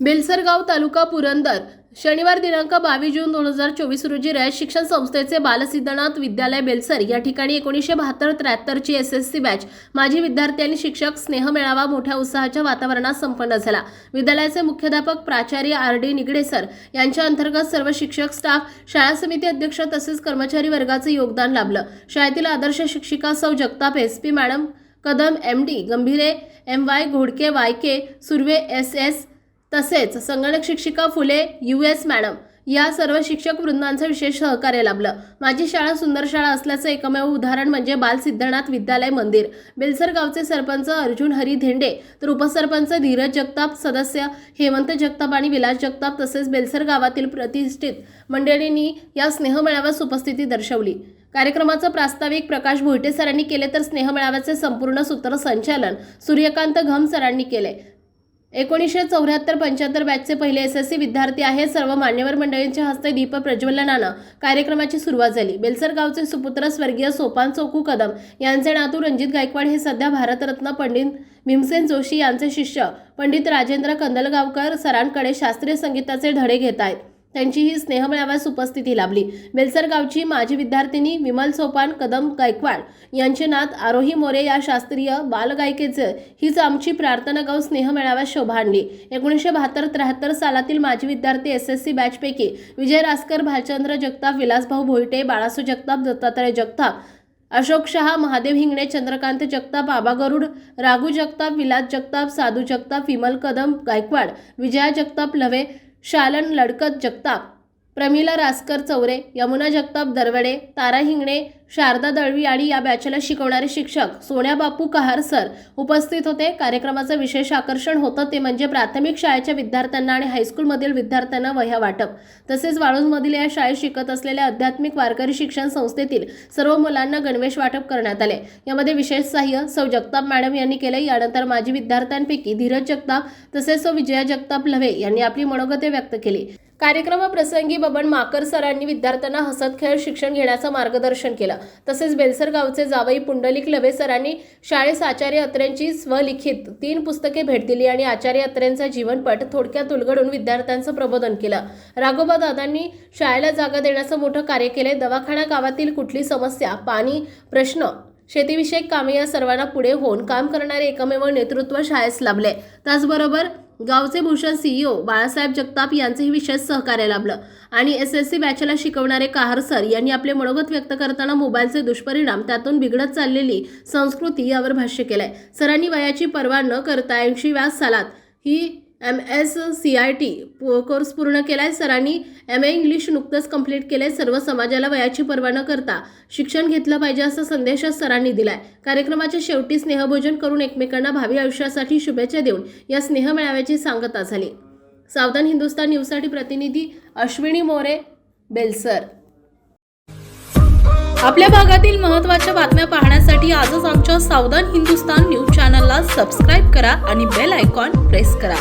बेलसरगाव तालुका पुरंदर. शनिवार दिनांक बावीस जून दोन हजार चोवीस रोजी रयत शिक्षण संस्थेचे बालसिद्धनाथ विद्यालय बेलसर या ठिकाणी एकोणीसशे बहात्तर त्र्याहत्तरची एस एस सी बॅच माजी विद्यार्थी आणि शिक्षक स्नेह मेळावा मोठ्या उत्साहाच्या वातावरणात संपन्न झाला. विद्यालयाचे मुख्याध्यापक प्राचार्य आर डी निगडे सर यांच्या अंतर्गत सर्व शिक्षक स्टाफ शाळा समिती अध्यक्ष तसेच कर्मचारी वर्गाचे योगदान लाभलं. शाळेतील आदर्श शिक्षिका सौ Jagtap S P madam Kadam M D Gambhire M Y Ghodke Y K Surve S S तसेच संगणक शिक्षिका फुले यू एस मॅडम या सर्व शिक्षक वृंदांचं विशेष सहकार्य लाभलं. माझी शाळा सुंदर शाळा असल्याचं एकमेव उदाहरण म्हणजे बाल सिद्धनाथ विद्यालय मंदिर. बेलसर गावचे सरपंच अर्जुन हरी धेंडे तर उपसरपंच धीरज जगताप सदस्य हेमंत जगताप आणि विलास जगताप तसेच बेलसर गावातील प्रतिष्ठित मंडळींनी या स्नेहमेळाव्यास उपस्थिती दर्शवली. कार्यक्रमाचं प्रास्ताविक प्रकाश भोईटे सरांनी केले तर स्नेहमेळाव्याचे संपूर्ण सूत्रसंचालन सूर्यकांत घम सरांनी केले. एकोणीसशे चौऱ्याहत्तर पंच्याहत्तर बॅचचे पहिले एस एस सी विद्यार्थी आहेत. सर्व मान्यवर मंडळींच्या हस्ते दीप प्रज्वलनानं कार्यक्रमाची सुरुवात झाली. बेलसर गावचे सुपुत्र स्वर्गीय सोपान चोकू कदम यांचे नातू रणजित गायकवाड हे सध्या भारतरत्न पंडित भीमसेन जोशी यांचे शिष्य पंडित राजेंद्र कंदलगावकर सरांकडे शास्त्रीय संगीताचे धडे घेत आहेत. त्यांची ही स्नेहमेळाव्यास उपस्थिती लाभली. बेलसर गावची माजी विद्यार्थिनी विमल सोपान कदम गायकवाड यांचे नात आरोही मोरे या शास्त्रीय बालगायिकेचं हीच आमची प्रार्थना गाव स्नेहमेळाव्यास शोभा आणली. एकोणीसशे बहात्तर त्र्याहत्तर सालातील माजी विद्यार्थी एस एस सी बॅचपैकी विजय रासकर भालचंद्र जगताप विलासभाऊ भोईटे बाळासू जगताप दत्तात्रय जगताप अशोक शहा महादेव हिंगणे चंद्रकांत जगताप आबा गरुड राघू जगताप विलास जगताप साधू जगताप विमल कदम गायकवाड विजया जगताप लवे शालन लडकत जगताप. प्रमिला रासकर चौरे यमुना जगताप दरवडे तारा हिंगणे शारदा दळवी आणि या बॅचला शिकवणारे शिक्षक सोन्या बापू कहार सर उपस्थित होते. कार्यक्रमाचं विशेष आकर्षण होतं ते म्हणजे प्राथमिक शाळेच्या विद्यार्थ्यांना आणि हायस्कूलमधील विद्यार्थ्यांना वह्या वाटप. तसेच वाळूजमधील या शाळेत शिकत असलेल्या आध्यात्मिक वारकरी शिक्षण संस्थेतील सर्व मुलांना गणवेश वाटप करण्यात आले. यामध्ये विशेष सहाय्य सौ जगताप मॅडम यांनी केले. यानंतर माजी विद्यार्थ्यांपैकी धीरज जगताप तसेच सौ विजया जगताप लव्हे यांनी आपली मनोगते व्यक्त केली. कार्यक्रमाप्रसंगी बबन माकर सरांनी विद्यार्थ्यांना हसत खेळ शिक्षण घेण्याचं मार्गदर्शन केलं. तसेच बेलसर गावचे जावई पुंडलिक लवे सरांनी शाळेस आचार्य अत्र्यांची स्वलिखित तीन पुस्तके भेट दिली आणि आचार्य अत्र्यांचा जीवनपट थोडक्यात उलगडून विद्यार्थ्यांचं प्रबोधन केलं. राघोबा दादांनी शाळेला जागा देण्याचं मोठं कार्य केले. दवाखाना गावातील कुठली समस्या पाणी प्रश्न शेतीविषयक कामे या सर्वांना पुढे होऊन काम करणारे एकमेव नेतृत्व शाळेस लाभले. त्याचबरोबर गावचे भूषण सीईओ बाळासाहेब जगताप यांचेही विशेष सहकार्य लाभलं. आणि एस एस सी बॅचला शिकवणारे काहर सर यांनी आपले मनोगत व्यक्त करताना मोबाईलचे दुष्परिणाम त्यातून बिघडत चाललेली संस्कृती यावर भाष्य केलंय. सरांनी वयाची पर्वा न करता ऐंशीव्या सालात ही M S C I T course पूर्ण केलाय. सरांनी एम ए इंग्लिश नुकतंच कंप्लीट केलंय. सर्व समाजाला वयाची पर्वा न करता शिक्षण घेतलं पाहिजे असा संदेश सरांनी दिलाय. कार्यक्रमाच्या शेवटी स्नेहभोजन करून एकमेकांना भावी आयुष्यासाठी शुभेच्छा देऊन या स्नेह मेळाव्याची सांगता झाली. सावधान हिंदुस्तान न्यूजसाठी प्रतिनिधी अश्विनी मोरे बेलसर. आपल्या भागातील महत्त्वाच्या बातम्या पाहण्यासाठी आजच आमच्या सावधान हिंदुस्तान न्यूज चॅनलला सबस्क्राईब करा आणि बेल आयकॉन प्रेस करा.